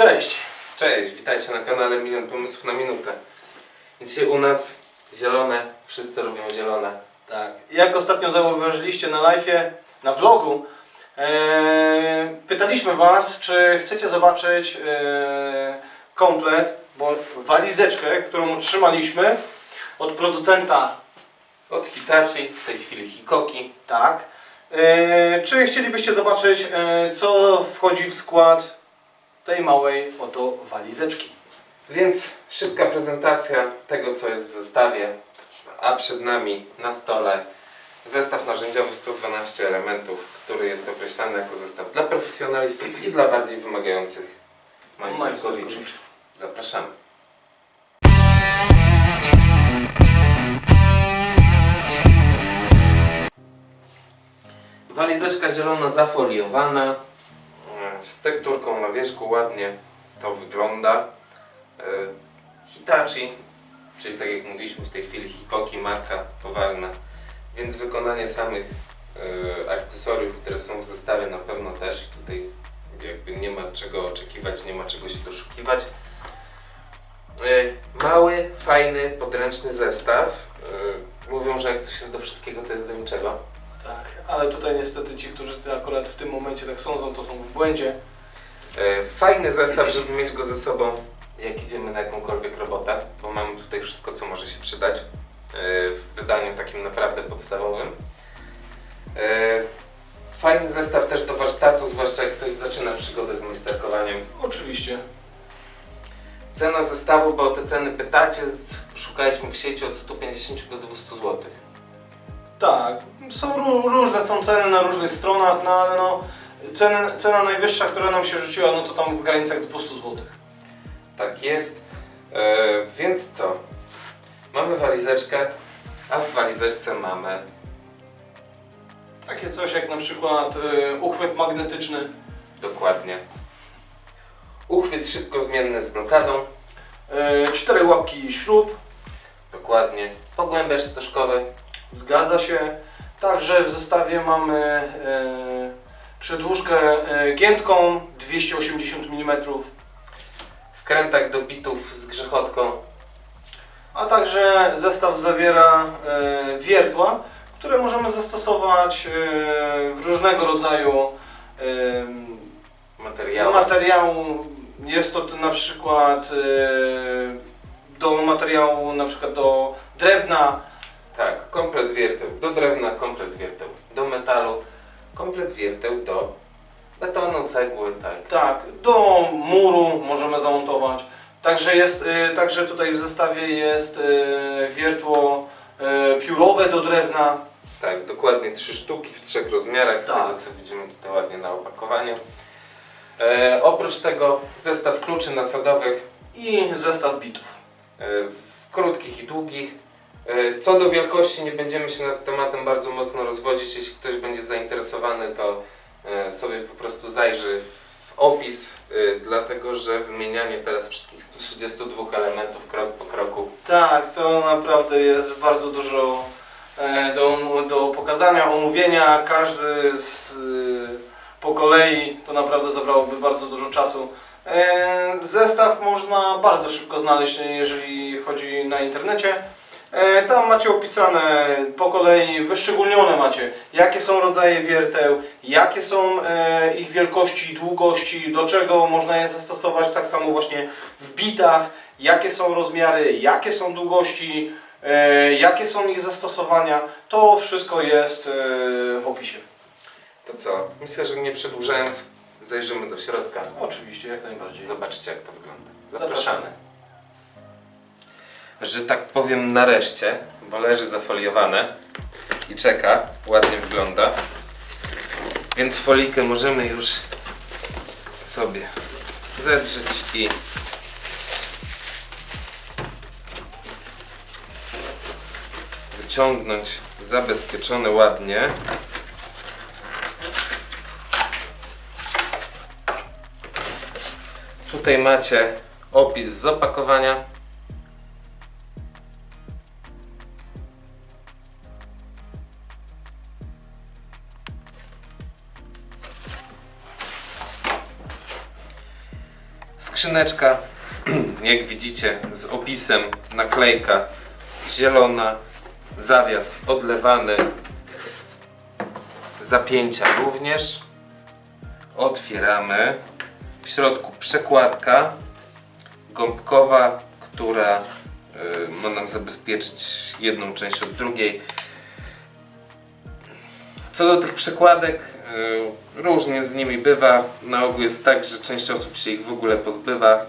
Cześć! Cześć, witajcie na kanale Milion Pomysłów na Minutę. Dzisiaj u nas zielone, wszyscy lubią zielone. Tak, jak ostatnio zauważyliście na live'ie, na vlogu, e, pytaliśmy Was, czy chcecie zobaczyć e, komplet, bo walizeczkę, którą otrzymaliśmy od producenta, Od Hitachi, w tej chwili Hikoki. tak. E, czy chcielibyście zobaczyć, e, co wchodzi w skład tej małej oto walizeczki? Więc szybka prezentacja tego, co jest w zestawie. A przed nami na stole zestaw narzędziowy 112 elementów, który jest określany jako zestaw dla profesjonalistów i dla bardziej wymagających majsterkowiczów. Zapraszamy. Walizeczka zielona zafoliowana z tekturką na wierzchu ładnie to wygląda. E, Hitachi, czyli tak jak mówiliśmy w tej chwili Hikoki, marka poważna, więc wykonanie samych e, akcesoriów, które są w zestawie na pewno też. Tutaj jakby nie ma czego oczekiwać, nie ma czego się doszukiwać. E, Mały, fajny, podręczny zestaw. Mówią, że jak coś jest do wszystkiego, to jest do niczego. Ale tutaj niestety ci, którzy akurat w tym momencie tak sądzą, to są w błędzie. E, Fajny zestaw, żeby mieć go ze sobą, jak idziemy na jakąkolwiek robotę, bo mamy tutaj wszystko, co może się przydać e, w wydaniu takim naprawdę podstawowym. E, Fajny zestaw też do warsztatu, zwłaszcza jak ktoś zaczyna przygodę z majsterkowaniem. Oczywiście. Cena zestawu, bo o te ceny pytacie, z- szukaliśmy w sieci od 150 do 200 zł. Tak, są ró- różne są ceny na różnych stronach, no ale no ceny, cena najwyższa, która nam się rzuciła, no to tam w granicach 200 zł. Tak jest. E, więc co? Mamy walizeczkę, a w walizeczce mamy Takie coś jak na przykład y, uchwyt magnetyczny, Dokładnie. Uchwyt szybko zmienny z blokadą. y, cztery łapki śrub, Dokładnie. Pogłębiacz stożkowy. Zgadza się. Także w zestawie mamy y, przedłużkę y, giętką 280 mm, Wkrętak do bitów z grzechotką. a także zestaw zawiera y, wiertła, które możemy zastosować w różnego rodzaju y, Materiał. materiału. Jest to na przykład do materiału na przykład do drewna, tak, komplet wierteł do drewna, komplet wierteł do metalu, komplet wierteł do betonu, cegły, tak. tak, do muru możemy zamontować. Także jest, y, także tutaj w zestawie jest y, wiertło y, piórowe do drewna. Tak, dokładnie trzy sztuki w trzech rozmiarach, z Tak. tego co widzimy tutaj ładnie na opakowaniu. E, oprócz tego zestaw kluczy nasadowych I zestaw bitów. e, w krótkich i długich. E, Co do wielkości nie będziemy się nad tematem bardzo mocno rozwodzić. Jeśli ktoś będzie zainteresowany, to e, sobie po prostu zajrzy w opis, e, dlatego że wymienianie teraz wszystkich 132 elementów krok po kroku Tak, to naprawdę jest bardzo dużo do, do pokazania, omówienia. Każdy z, po kolei to naprawdę zabrałoby bardzo dużo czasu. Zestaw można bardzo szybko znaleźć, jeżeli chodzi na internecie. E, Tam macie opisane po kolei, wyszczególnione macie, jakie są rodzaje wierteł, jakie są e, ich wielkości, długości, do czego można je zastosować, tak samo właśnie w bitach, jakie są rozmiary, jakie są długości, e, jakie są ich zastosowania. To wszystko jest w opisie. To co? Myślę, że nie przedłużając, zajrzymy do środka. Oczywiście, jak najbardziej. Zobaczcie jak to wygląda. Zapraszamy. Zapraszamy. Że tak powiem nareszcie, bo leży zafoliowane i czeka, ładnie wygląda. Więc folikę możemy już sobie zedrzeć i wyciągnąć zabezpieczone ładnie. Tutaj macie opis z opakowania. Skrzyneczka, jak widzicie, z opisem, naklejka zielona, zawias odlewany, zapięcia również. Otwieramy. W środku przekładka gąbkowa, która y, ma nam zabezpieczyć jedną część od drugiej. Co do tych przekładek, różnie z nimi bywa. Na ogół jest tak, że część osób się ich w ogóle pozbywa.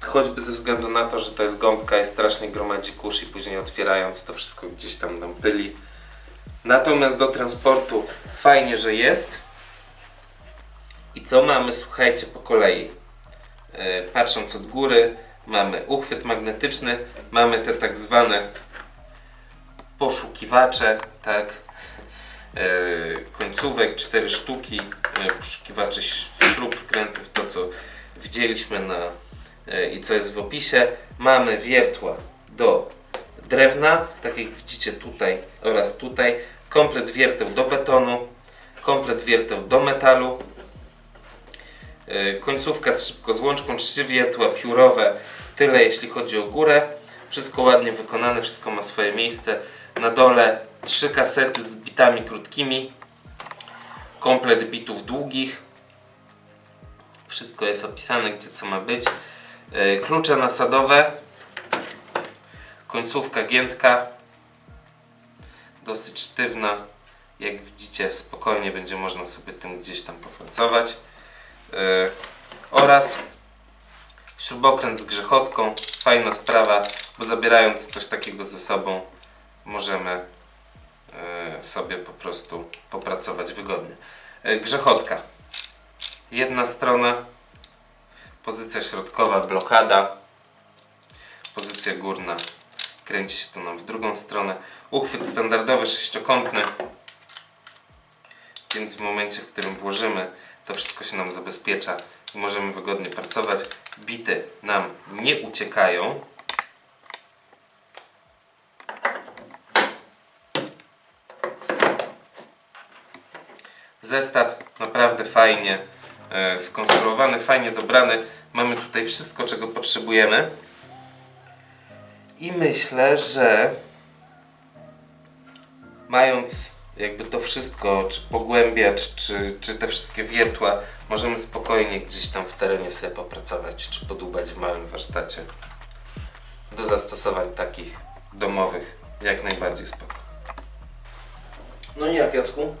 Choćby ze względu na to, że to jest gąbka i strasznie gromadzi kurz i później otwierając to wszystko gdzieś tam nam pyli. Natomiast do transportu fajnie, że jest. I co mamy? Słuchajcie po kolei. E, Patrząc od góry, mamy uchwyt magnetyczny, mamy te tak zwane poszukiwacze, tak, e, końcówek, cztery sztuki, e, poszukiwacze ś- śrub, wkrętów, to co widzieliśmy na e, i co jest w opisie. Mamy wiertła do drewna, tak jak widzicie tutaj oraz tutaj, komplet wierteł do betonu, komplet wierteł do metalu, e, końcówka z szybkozłączką, trzy wiertła piórowe, tyle jeśli chodzi o górę. Wszystko ładnie wykonane, wszystko ma swoje miejsce. Na dole trzy kasety z bitami krótkimi, komplet bitów długich. Wszystko jest opisane, gdzie co ma być. E, Klucze nasadowe, końcówka giętka, dosyć sztywna. Jak widzicie, spokojnie będzie można sobie tym gdzieś tam popracować. E, Oraz śrubokręt z grzechotką. Fajna sprawa, bo zabierając coś takiego ze sobą, możemy sobie po prostu popracować wygodnie. E, Grzechotka. Jedna strona, pozycja środkowa, blokada, pozycja górna, kręci się to nam w drugą stronę. Uchwyt standardowy, sześciokątny, więc w momencie, w którym włożymy, to wszystko się nam zabezpiecza i możemy wygodnie pracować. Bity nam nie uciekają. Zestaw naprawdę fajnie e, skonstruowany, fajnie dobrany. Mamy tutaj wszystko, czego potrzebujemy. I myślę, że mając jakby to wszystko, czy pogłębiacz, czy, czy te wszystkie wiertła, możemy spokojnie gdzieś tam w terenie sobie popracować, czy podłubać w małym warsztacie. Do zastosowań takich domowych jak najbardziej spoko. No i jak Jacku?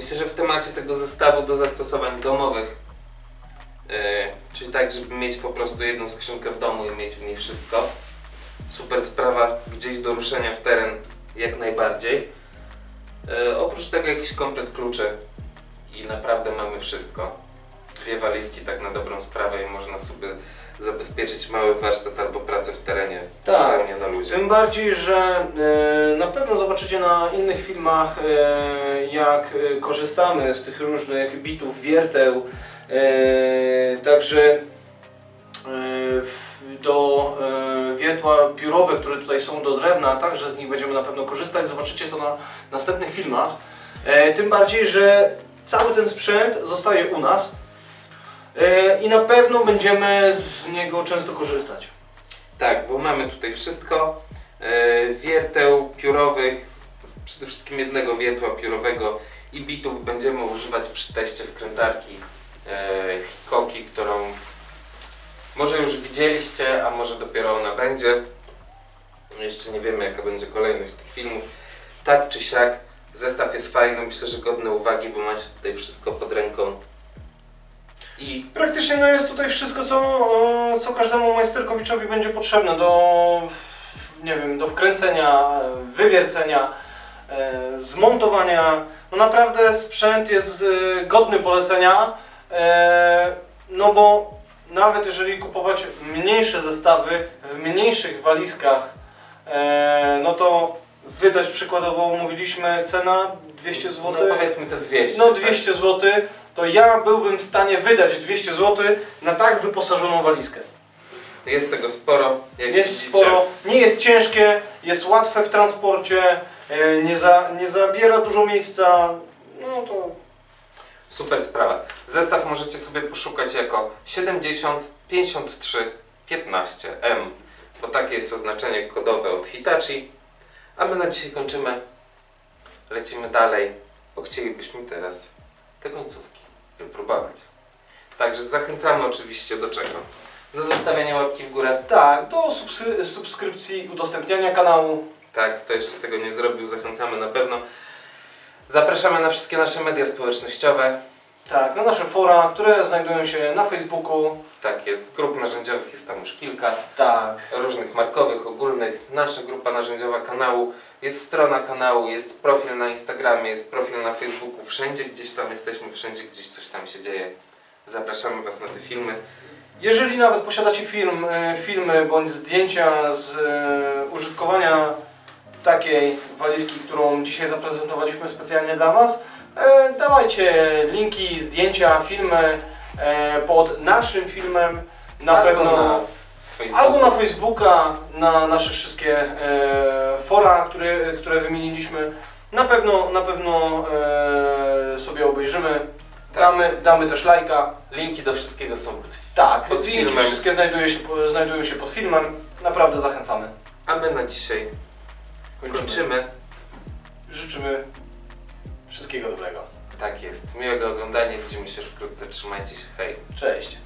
Myślę, że w temacie tego zestawu do zastosowań domowych, yy, czyli tak, żeby mieć po prostu jedną skrzynkę w domu i mieć w niej wszystko. Super sprawa, gdzieś do ruszenia w teren jak najbardziej. Yy, oprócz tego jakiś komplet kluczy i naprawdę mamy wszystko. Dwie walizki tak na dobrą sprawę i można sobie zabezpieczyć mały warsztat albo pracę w terenie Tak. na luzie. Tym bardziej, że e, na pewno zobaczycie na innych filmach, e, jak e, korzystamy z tych różnych bitów, wierteł. E, także e, w- do e, wiertła piórowe, które tutaj są do drewna, także z nich będziemy na pewno korzystać. Zobaczycie to na następnych filmach. E, tym bardziej, że cały ten sprzęt zostaje u nas i na pewno będziemy z niego często korzystać. Tak, bo mamy tutaj wszystko. E, wierteł piórowych, przede wszystkim jednego wiertła piórowego i bitów będziemy używać przy teście wkrętarki e, Hikoki, którą może już widzieliście, a może dopiero ona będzie. Jeszcze nie wiemy jaka będzie kolejność tych filmów. Tak czy siak, zestaw jest fajny, myślę, że godny uwagi, bo macie tutaj wszystko pod ręką. I Praktycznie no jest tutaj wszystko, co, e, co każdemu majsterkowiczowi będzie potrzebne do, nie wiem, do wkręcenia, wywiercenia, e, zmontowania. No naprawdę sprzęt jest e, godny polecenia, no bo nawet jeżeli kupować mniejsze zestawy w mniejszych walizkach, no to wydać przykładowo, mówiliśmy, cena 200 zł. no powiedzmy te 200. No tak? 200 zł, to ja byłbym w stanie wydać 200 zł na tak wyposażoną walizkę. Jest tego sporo, jak Jest widzicie. sporo, nie jest ciężkie, jest łatwe w transporcie, e, nie, za, nie zabiera dużo miejsca, no to Super sprawa. Zestaw możecie sobie poszukać jako 70 53 15M, bo takie jest oznaczenie kodowe od Hitachi. A my na dzisiaj kończymy. Lecimy dalej, bo chcielibyśmy teraz te końcówki wypróbować. Także zachęcamy oczywiście do czego? Do zostawiania łapki w górę. Tak, do subskrypcji, udostępniania kanału. Tak, kto jeszcze tego nie zrobił, zachęcamy na pewno. Zapraszamy na wszystkie nasze media społecznościowe. Tak, na nasze fora, które znajdują się na Facebooku. Tak jest, grup narzędziowych jest tam już kilka, Tak, różnych markowych, ogólnych. Nasza grupa narzędziowa kanału, jest strona kanału, jest profil na Instagramie, jest profil na Facebooku. Wszędzie gdzieś tam jesteśmy, wszędzie gdzieś coś tam się dzieje. Zapraszamy Was na te filmy. Jeżeli nawet posiadacie film, e, filmy bądź zdjęcia z e, użytkowania takiej walizki, którą dzisiaj zaprezentowaliśmy specjalnie dla Was, e, dawajcie linki, zdjęcia, filmy e, pod naszym filmem. Na Albo pewno na Facebooku. albo na Facebooka, na nasze wszystkie e, fora, które, które wymieniliśmy. Na pewno, na pewno e, sobie obejrzymy. Tak. Damy, damy też lajka. Linki do wszystkiego są pod Tak, Pod linki filmem. wszystkie znajdują się, znajdują się pod filmem. Naprawdę zachęcamy. A my na dzisiaj kończymy. Życzymy wszystkiego dobrego. Tak jest. Miłego oglądania. Widzimy się już wkrótce. Trzymajcie się. Hej. Cześć.